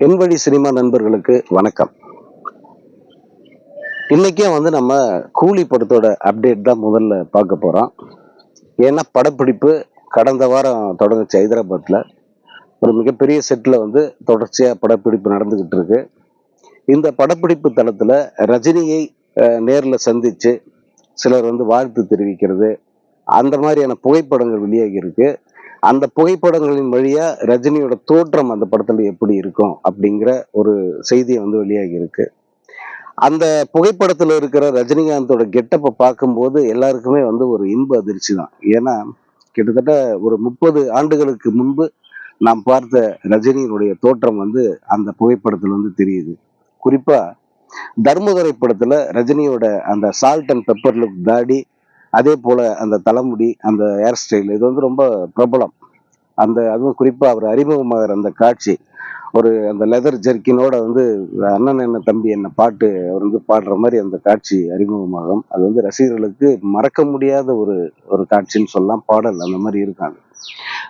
என்வழி cinema நண்பர்களுக்கு வணக்கம். இன்னைக்கே வந்து நம்ம கூலி படத்தோட அப்டேட் தான் முதல்ல பார்க்க போகிறோம் ஏன்னா படப்பிடிப்பு கடந்த வாரம் தொடங்குச்சு ஹைதராபாத்தில் ஒரு மிகப்பெரிய செட்டில் வந்து தொடர்ச்சியாக படப்பிடிப்பு நடந்துக்கிட்டு இருக்கு. இந்த படப்பிடிப்பு தளத்தில் ரஜினியை நேரில் சந்தித்து சிலர் வந்து வாழ்த்து தெரிவிக்கிறது. அந்த மாதிரியான புகைப்படங்கள் வெளியாகி இருக்குது அந்த புகைப்படங்களின் வழியா ரஜினியோட தோற்றம் அந்த படத்துல எப்படி இருக்கும் அப்படிங்கிற ஒரு செய்தியை வந்து வெளியாகி இருக்கு. அந்த புகைப்படத்துல இருக்கிற ரஜினிகாந்தோட கெட்டப்பை பார்க்கும்போது எல்லாருக்குமே வந்து ஒரு இன்ப அதிர்ச்சி தான். ஏன்னா கிட்டத்தட்ட ஒரு முப்பது ஆண்டுகளுக்கு முன்பு நாம் பார்த்த ரஜினியினுடைய தோற்றம் வந்து அந்த புகைப்படத்துல வந்து தெரியுது. குறிப்பா தர்மதுரை படத்துல ரஜினியோட அந்த சால்ட் அண்ட் பெப்பர் லுக் தாடி அதே போல அந்த தலைமுடி அந்த ஹேர் ஸ்டைல் இது வந்து ரொம்ப பிரபலம். அந்த அதுவும் குறிப்பாக அவர் அறிமுகமாகிற அந்த காட்சி ஒரு அந்த லெதர் ஜெர்க்கினோட வந்து அண்ணன் என்ன தம்பி என்ன பாட்டு அவர் வந்து பாடுற மாதிரி அந்த காட்சி அறிமுகமாகும். அது வந்து ரசிகர்களுக்கு மறக்க முடியாத ஒரு ஒரு காட்சின்னு சொல்லலாம். பாடல் அந்த மாதிரி இருக்காங்க.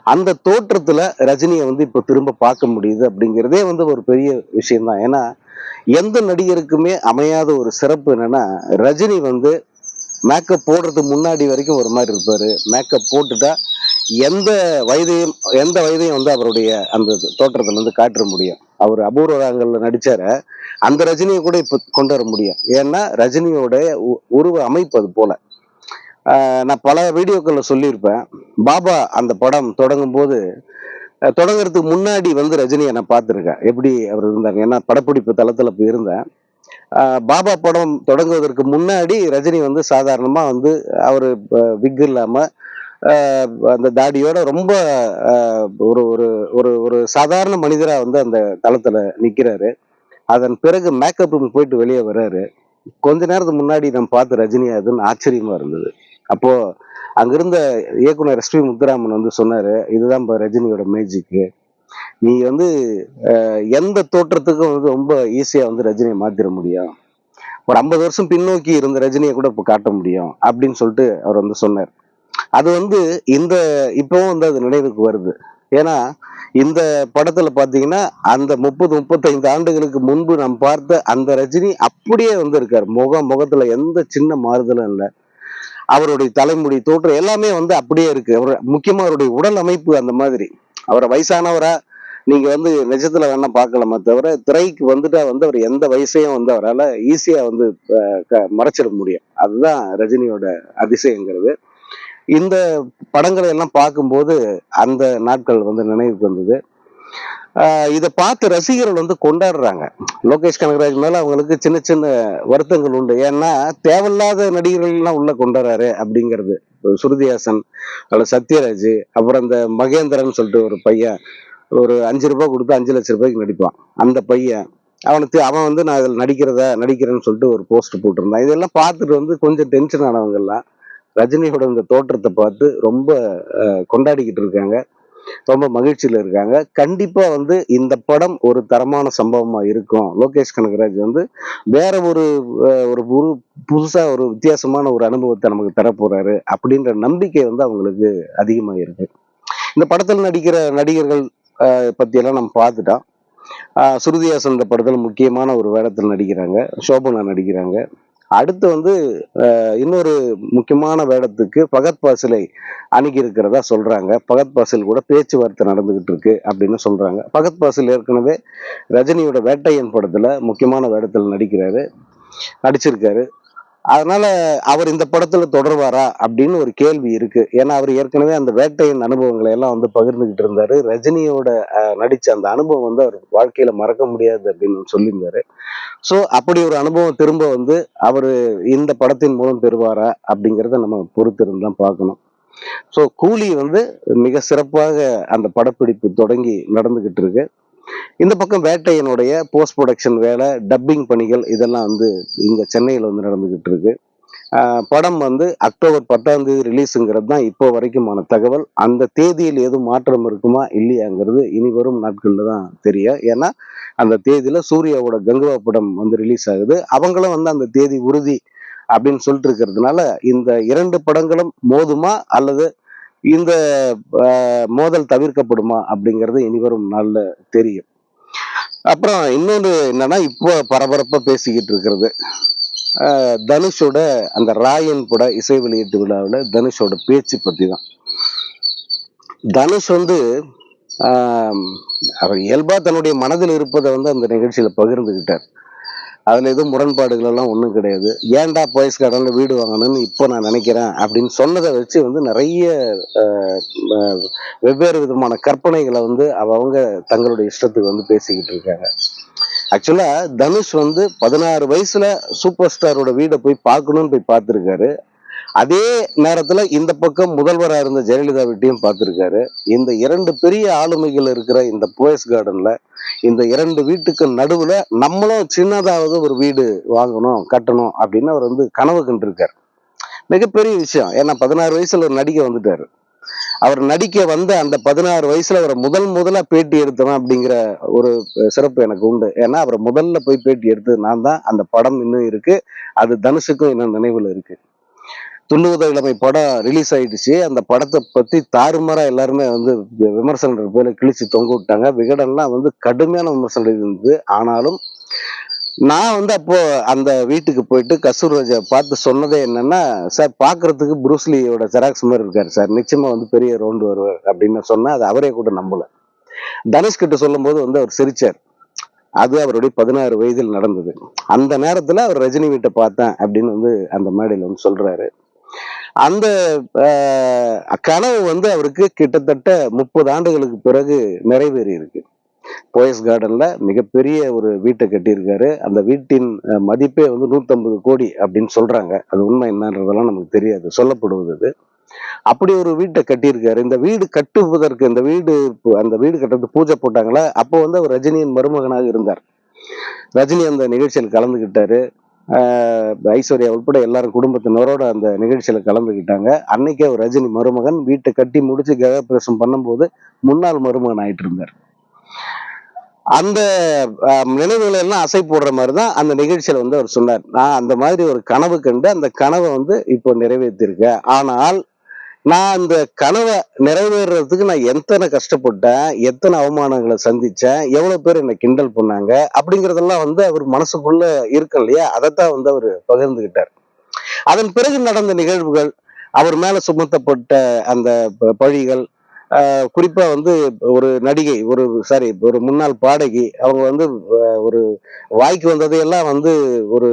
அந்த தோற்றத்துல ரஜினியை வந்து இப்ப திரும்ப பார்க்க முடியுது அப்படிங்கிறதே வந்து ஒரு பெரிய விஷயம்தான். ஏன்னா எந்த நடிகருக்குமே அமையாத ஒரு சிறப்பு என்னன்னா ரஜினி வந்து மேக்கப் போடுறதுக்கு முன்னாடி வரைக்கும் ஒரு மாதிரி இருப்பார். மேக்கப் போட்டுட்டா எந்த வயதையும் எந்த வயதையும் வந்து அவருடைய அந்த தோற்றத்தில் வந்து காட்டுற முடியும். அவர் அபூர்வ ராகங்கள்ல நடிச்சார. அந்த ரஜினியை கூட இப்போ கொண்டு வர முடியும். ஏன்னா ரஜினியோட உ- உருவ அமைப்பு அது போல. நான் பல வீடியோக்களில் சொல்லியிருப்பேன். பாபா அந்த படம் தொடங்கும் போது தொடங்குறதுக்கு முன்னாடி வந்து ரஜினியை நான் பார்த்துருக்கேன். எப்படி அவர் இருந்தாங்க ஏன்னா படப்பிடிப்பு தளத்தில் போய் இருந்தேன். பாபா படம் தொடங்குவதற்கு முன்னாடி ரஜினி வந்து சாதாரணமாக வந்து அவர் விக் இல்லாமல் அந்த தாடியோட ரொம்ப ஒரு ஒரு ஒரு ஒரு சாதாரண மனிதராக வந்து அந்த தளத்தில் நிற்கிறாரு அதன் பிறகு மேக்கப் ரூம் போயிட்டு வெளியே வர்றாரு. கொஞ்ச நேரத்துக்கு முன்னாடி நம்ம பார்த்து ரஜினி அதுன்னு ஆச்சரியமா இருந்தது. அப்போ அங்கிருந்த இயக்குனர் எஸ் பி முத்துராமன் வந்து சொன்னாரு இதுதான் இப்போ ரஜினியோட மேஜிக்கு நீ வந்து எந்த தோற்றத்துக்கும் வந்து ரொம்ப ஈஸியா வந்து ரஜினியை மாத்திர முடியும். ஒரு ஐம்பது வருஷம் பின்னோக்கி இருந்த ரஜினியை கூட இப்போ காட்ட முடியும் அப்படின்னு சொல்லிட்டு அவர் வந்து சொன்னார். அது வந்து இந்த இப்பவும் வந்து அது நினைவுக்கு வருது. ஏன்னா இந்த படத்துல பாத்தீங்கன்னா அந்த முப்பது முப்பத்தைந்து ஆண்டுகளுக்கு முன்பு நாம் பார்த்த அந்த ரஜினி அப்படியே வந்து இருக்காரு முகம் முகத்துல எந்த சின்ன மாறுதலும் இல்லை. அவருடைய தலைமுடி தோற்றம் எல்லாமே வந்து அப்படியே இருக்கு. அவர் முக்கியமா அவருடைய உடல் அமைப்பு அந்த மாதிரி. அவரை வயசானவரா நீங்க வந்து நிஜத்துல வேணா பார்க்கலாமே தவிர திரைக்கு வந்துட்டா வந்து அவர் எந்த வயசையும் வந்து அவரால் ஈஸியா வந்து க- மறைச்சிட முடியும். அதுதான் ரஜினியோட அதிசயங்கிறது. இந்த படங்களை எல்லாம் பார்க்கும்போது அந்த நாட்கள் வந்து நினைவுக்கு வந்தது. இதை பார்த்து ரசிகர்கள் வந்து கொண்டாடுறாங்க. லோகேஷ் கனகராஜ் மேல அவங்களுக்கு சின்ன சின்ன வருத்தங்கள் உண்டு. ஏன்னா தேவையில்லாத நடிகர்கள்லாம் உள்ளே உள்ள கொண்டாடுறாரு அப்படிங்கிறது. சுருதிஹாசன் அல்ல சத்யராஜ் அப்புறம் இந்த மகேந்திரன் சொல்லிட்டு ஒரு பையன் ஒரு அஞ்சு ரூபாய் கொடுத்து அஞ்சு லட்சம் ரூபாய்க்கு நடிப்பான். அந்த பையன் அவனுக்கு அவன் வந்து நான் இதில் நடிக்கிறதா நடிக்கிறேன்னு சொல்லிட்டு ஒரு போஸ்ட் போட்டிருந்தான். இதெல்லாம் பார்த்துட்டு வந்து கொஞ்சம் டென்ஷன் ஆனவங்கெல்லாம் ரஜினியோட இந்த தோற்றத்தை பார்த்து ரொம்ப கொண்டாடிக்கிட்டு இருக்காங்க. ரொம்ப மகிழ்ச்சியில இருக்காங்க. கண்டிப்பா வந்து இந்த படம் ஒரு தரமான சம்பவமா இருக்கும். லோகேஷ் கனகராஜ் வந்து வேற ஒரு ஒரு புது புதுசா ஒரு வித்தியாசமான ஒரு அனுபவத்தை நமக்கு தர போறாரு அப்படின்ற நம்பிக்கை வந்து அவங்களுக்கு அதிகமாக இருக்கு. இந்த படத்தில் நடிக்கிற நடிகர்கள் பற்றியெல்லாம் நம்ம பார்த்துட்டோம். ஆஹ் சுருதிஹாசன் இந்த படத்துல முக்கியமான ஒரு வேடத்தில் நடிக்கிறாங்க. சோபனா நடிக்கிறாங்க. அடுத்து வந்து இன்னொரு முக்கியமான வேடத்துக்கு பகத் பாசிலை அணுகி இருக்கிறதா சொல்றாங்க. பகத் பாசில் கூட பேச்சுவார்த்தை நடந்துகிட்டு இருக்கு அப்படின்னு சொல்றாங்க. பகத் பாசில் ஏற்கனவே ரஜினியோட வேட்டையன் படத்துல முக்கியமான வேடத்தில் நடிக்கிறாரு நடிச்சிருக்காரு. அதனால அவர் இந்த படத்துல தொடர்வாரா அப்படின்னு ஒரு கேள்வி இருக்கு. ஏன்னா அவர் ஏற்கனவே அந்த வேட்டையின் அனுபவங்களை எல்லாம் வந்து பகிர்ந்துகிட்டு இருந்தாரு. ரஜினியோட நடிச்ச அந்த அனுபவம் வந்து அவர் வாழ்க்கையில மறக்க முடியாது அப்படின்னு சொல்லியிருந்தாரு. ஸோ அப்படி ஒரு அனுபவம் திரும்ப வந்து அவர் இந்த படத்தின் மூலம் பெறுவாரா அப்படிங்கிறத நம்ம பொறுத்திருந்து தான் பார்க்கணும். ஸோ கூலி வந்து மிக சிறப்பாக அந்த படப்பிடிப்பு தொடங்கி நடந்துகிட்டு இருக்கு. இந்த பக்கம் வேட்டையனுடைய போஸ்ட் ப்ரொடக்ஷன் வேலை டப்பிங் பணிகள் இதெல்லாம் வந்து இங்கே சென்னையில் வந்து நடந்துக்கிட்டு இருக்கு. படம் வந்து அக்டோபர் பத்தாம் தேதி ரிலீஸுங்கிறது தான் இப்போ வரைக்குமான தகவல். அந்த தேதியில் எதுவும் மாற்றம் இருக்குமா இல்லையாங்கிறது இனி வரும் நாட்களில் தான் தெரியும் ஏன்னா அந்த தேதியில் சூர்யாவோட கங்குவா படம் வந்து ரிலீஸ் ஆகுது. அவங்களும் வந்து அந்த தேதி உறுதி அப்படின்னு சொல்லிட்டு இருக்கிறதுனால இந்த இரண்டு படங்களும் மோதுமா அல்லது இந்த மோதல் தவிர்க்கப்படுமா அப்படிங்கிறது இனி வரும் தெரியும். அப்புறம் இன்னொன்று என்னன்னா இப்போ பரபரப்பாக பேசிக்கிட்டு இருக்கிறது. தனுஷோட அந்த ராயன் கூட இசை வெளியீட்டு விழாவில் தனுஷோட பேச்சு பற்றி தான் தனுஷ் வந்து அவர் இயல்பாக தன்னுடைய மனதில் இருப்பதை வந்து அந்த நிகழ்ச்சியில் பகிர்ந்துக்கிட்டார் அதில் எதுவும் முரண்பாடுகள் எல்லாம் ஒன்றும் கிடையாது. ஏன்டா பாய்ஸ் கார்டனில் வீடு வாங்கணும்னு இப்போ நான் நினைக்கிறேன் அப்படின்னு சொன்னதை வச்சு வந்து நிறைய வெவ்வேறு விதமான கற்பனைகளை வந்து அவங்க தங்களுடைய இஷ்டத்துக்கு வந்து பேசிக்கிட்டு இருக்காங்க. ஆக்சுவலாக தனுஷ் வந்து பதினாறு வயசில் சூப்பர் ஸ்டாரோட வீடை போய் பார்க்கணும்னு போய் பார்த்துருக்காரு. அதே நேரத்தில் இந்த பக்கம் முதல்வராக இருந்த ஜெயலலிதா வீட்டையும் பார்த்துருக்காரு. இந்த இரண்டு பெரிய ஆளுமைகள் இருக்கிற இந்த போயஸ் கார்டனில் இந்த இரண்டு வீட்டுக்கு நடுவில் நம்மளும் சின்னதாவது ஒரு வீடு வாங்கணும் கட்டணும் அப்படின்னு அவர் வந்து கனவு கண்டிருக்கார். மிகப்பெரிய விஷயம். ஏன்னா பதினாறு வயசில் ஒரு நடிக்க வந்துட்டார். அவர் நடிக்க வந்த அந்த பதினாறு வயசுல அவரை முதல் முதலா பேட்டி எடுத்தவன் அப்படிங்கிற ஒரு சிறப்பு எனக்கு உண்டு. ஏன்னா அவரை முதல்ல போய் பேட்டி எடுத்தது நான் தான். அந்த படம் இன்னும் இருக்கு. அது தனுஷுக்கும் இன்னும் நினைவுல இருக்கு. துள்ளுவத இளமை படம் ரிலீஸ் ஆயிடுச்சு. அந்த படத்தை பத்தி தாறுமாறா எல்லாருமே வந்து விமர்சனம் போல கிழிச்சு தொங்க விட்டாங்க. விகடன்லாம் வந்து கடுமையான விமர்சனம் இருந்தது. ஆனாலும் நான் வந்து அப்போ அந்த வீட்டுக்கு போயிட்டு கசூர் ராஜா பார்த்து சொன்னதே என்னன்னா சார் பாக்குறதுக்கு புரூஸ்லியோட ஜெராக்ஸ் மாதிரி இருக்காரு சார். நிச்சயமா வந்து பெரிய ரவுண்டு வருவார் அப்படின்னு சொன்னா அது அவரே கூட நம்பல. தனுஷ் கிட்ட சொல்லும்போது வந்து அவர் சிரிச்சார். அது அவருடைய பதினாறு வயதில் நடந்தது. அந்த நேரத்துல அவர் ரஜினி வீட்டை பார்த்தேன் அப்படின்னு வந்து அந்த மேடையில் வந்து சொல்றாரு. அந்த ஆஹ், கனவு வந்து அவருக்கு கிட்டத்தட்ட முப்பது ஆண்டுகளுக்கு பிறகு நிறைவேறி இருக்கு போயஸ் கார்டன்ல மிகப்பெரிய ஒரு வீட்டை கட்டியிருக்காரு. அந்த வீட்டின் மதிப்பே வந்து 150 கோடி அப்படின்னு சொல்றாங்க. அது உண்மை என்னன்றதெல்லாம் நமக்கு தெரியாது. சொல்லப்படுவது அது. அப்படி ஒரு வீட்டை கட்டியிருக்காரு. இந்த வீடு கட்டுவதற்கு இந்த வீடு அந்த வீடு கட்டுறது பூஜை போட்டாங்களா? அப்போ வந்து அவர் ரஜினியின் மருமகனாக இருந்தார். ரஜினி அந்த நிகழ்ச்சியில் கலந்துக்கிட்டாரு ஐஸ்வர்யா உட்பட எல்லாரும் குடும்பத்தினரோட அந்த நிகழ்ச்சியில் கலந்துக்கிட்டாங்க அன்னைக்கே ஒரு ரஜினி மருமகன் வீட்டை கட்டி முடிச்சு கிரகப்பிரவேசம் பண்ணும்போது முன்னாள் மருமகன் ஆயிட்டு இருந்தார். அந்த நினைவுகளை எல்லாம் அசை போடுற மாதிரி தான் அந்த நிகழ்ச்சியில் வந்து அவர் சொன்னார். நான் அந்த மாதிரி ஒரு கனவு கண்டு அந்த கனவை வந்து இப்போ நிறைவேற்றிருக்கேன். ஆனால் நான் அந்த கனவை நிறைவேறதுக்கு நான் எத்தனை கஷ்டப்பட்டேன் எத்தனை அவமானங்களை சந்திச்சேன் எவ்வளவு பேர் என்னை கிண்டல் பண்ணாங்க அப்படிங்கிறதெல்லாம் வந்து அவர் மனசுக்குள்ள இருக்கு இல்லையா? அதைத்தான் வந்து அவர் பகிர்ந்துகிட்டார். அதன் பிறகு நடந்த நிகழ்வுகள் அவர் மேல சுமத்தப்பட்ட அந்த ப- பழிகள் ஆஹ் குறிப்பா வந்து ஒரு நடிகை ஒரு சாரி ஒரு முன்னாள் பாடகி அவங்க வந்து ஒரு வாய்க்கு வந்ததையெல்லாம் வந்து ஒரு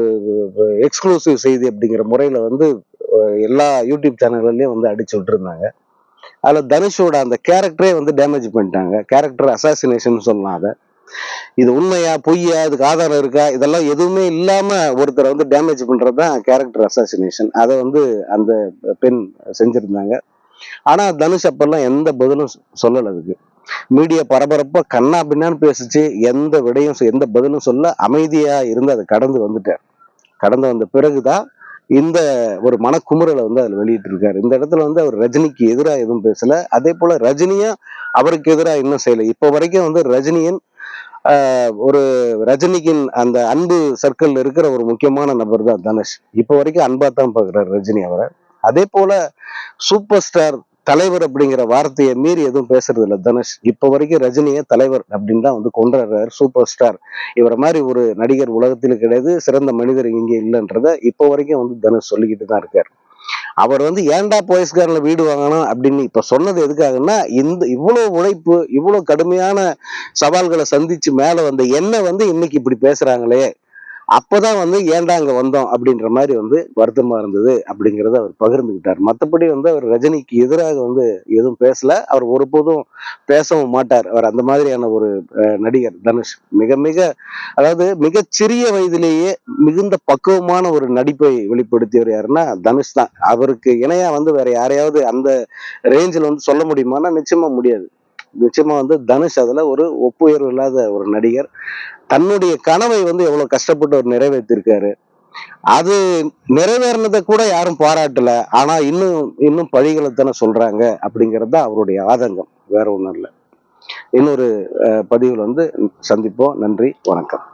எக்ஸ்க்ளூசிவ் செய்தி அப்படிங்கிற முறையில வந்து எல்லா யூடியூப் சேனல்கள்லையும் வந்து அடிச்சு விட்டுருந்தாங்க. அதில் தனுஷோட அந்த கேரக்டரே வந்து டேமேஜ் பண்ணிட்டாங்க. கேரக்டர் அசாசினேஷன் சொல்லலாம் அதை. இது உண்மையா பொய்யா இதுக்கு ஆதாரம் இருக்கா? இதெல்லாம் எதுவுமே இல்லாம ஒருத்தரை வந்து டேமேஜ் பண்றதுதான் கேரக்டர் அசாசினேஷன் அதை வந்து அந்த பெண் செஞ்சிருந்தாங்க. ஆனா தனுஷ் அப்பெல்லாம் எந்த பதிலும் சொல்லலை சொல்லல அதுக்கு. மீடியா பரபரப்பா கண்ணா பின்னான்னு பேசிச்சு. எந்த விடையும் எந்த பதிலும் சொல்ல அமைதியா இருந்து அதை கடந்து வந்துட்டேன் கடந்து வந்த பிறகுதான் இந்த ஒரு மனக்குமுறலை வந்து அதில் வெளியிட்டு இருக்காரு இந்த இடத்துல வந்து அவர் ரஜினிக்கு எதிராக எதுவும் பேசல. அதே போல ரஜினியும் அவருக்கு எதிராக இன்னும் செய்யலை. இப்போ வரைக்கும் வந்து ரஜினியின் ஒரு ரஜினிக்கின் அந்த அன்பு சர்க்கிள் இருக்கிற ஒரு முக்கியமான நபர் தான் தனுஷ். இப்போ வரைக்கும் அன்பா தான் பார்க்குறாரு ரஜினி அவரை. அதே போல சூப்பர் ஸ்டார் தலைவர் அப்படிங்கிற வார்த்தையை மீறி எதுவும் பேசுறது இல்லை தனுஷ். இப்போ வரைக்கும் ரஜினியை தலைவர் அப்படின்னு தான் வந்து கொண்டாடுறாரு சூப்பர் ஸ்டார் இவரை மாதிரி ஒரு நடிகர் உலகத்தில் கிடையாது சிறந்த மனிதர் இங்கே இல்லைன்றத இப்போ வரைக்கும் வந்து தனுஷ் சொல்லிக்கிட்டு தான் இருக்காரு. அவர் வந்து ஏன்டா போயஸ்காரில் வீடு வாங்கணும் அப்படின்னு இப்போ சொன்னது எதுக்காகன்னா இந்த இவ்வளோ உழைப்பு இவ்வளோ கடுமையான சவால்களை சந்திச்சு மேலே வந்த என்ன வந்து இன்னைக்கு இப்படி பேசுறாங்களே அப்போதான் வந்து ஏன்டா அங்கே வந்தோம் அப்படின்ற மாதிரி வந்து வருத்தமாக இருந்தது அப்படிங்கிறத அவர் பகிர்ந்துக்கிட்டார் மற்றபடி வந்து அவர் ரஜினிக்கு எதிராக வந்து எதுவும் பேசல. அவர் ஒருபோதும் பேசவும் மாட்டார். அவர் அந்த மாதிரியான ஒரு நடிகர் தனுஷ். மிக மிக அதாவது மிக சிறிய வயதிலேயே மிகுந்த பக்குவமான ஒரு நடிப்பை வெளிப்படுத்தியவர் யாருன்னா தனுஷ் தான். அவருக்கு இணையா வந்து வேற யாரையாவது அந்த ரேஞ்சில் வந்து சொல்ல முடியுமானா நிச்சயமா முடியாது. நிச்சயமா வந்து தனுஷ் அதுல ஒரு ஒப்புயர்வு இல்லாத ஒரு நடிகர். தன்னுடைய கனவை வந்து எவ்வளவு கஷ்டப்பட்டு அவர் நிறைவேற்றிருக்காரு. அது நிறைவேறினதை கூட யாரும் பாராட்டல. ஆனா இன்னும் இன்னும் பழிகளை தானே சொல்றாங்க அப்படிங்கிறது தான் அவருடைய ஆதங்கம். வேற ஒன்றும் இல்லை. இன்னொரு பதிவில் வந்து சந்திப்போம். நன்றி. வணக்கம்.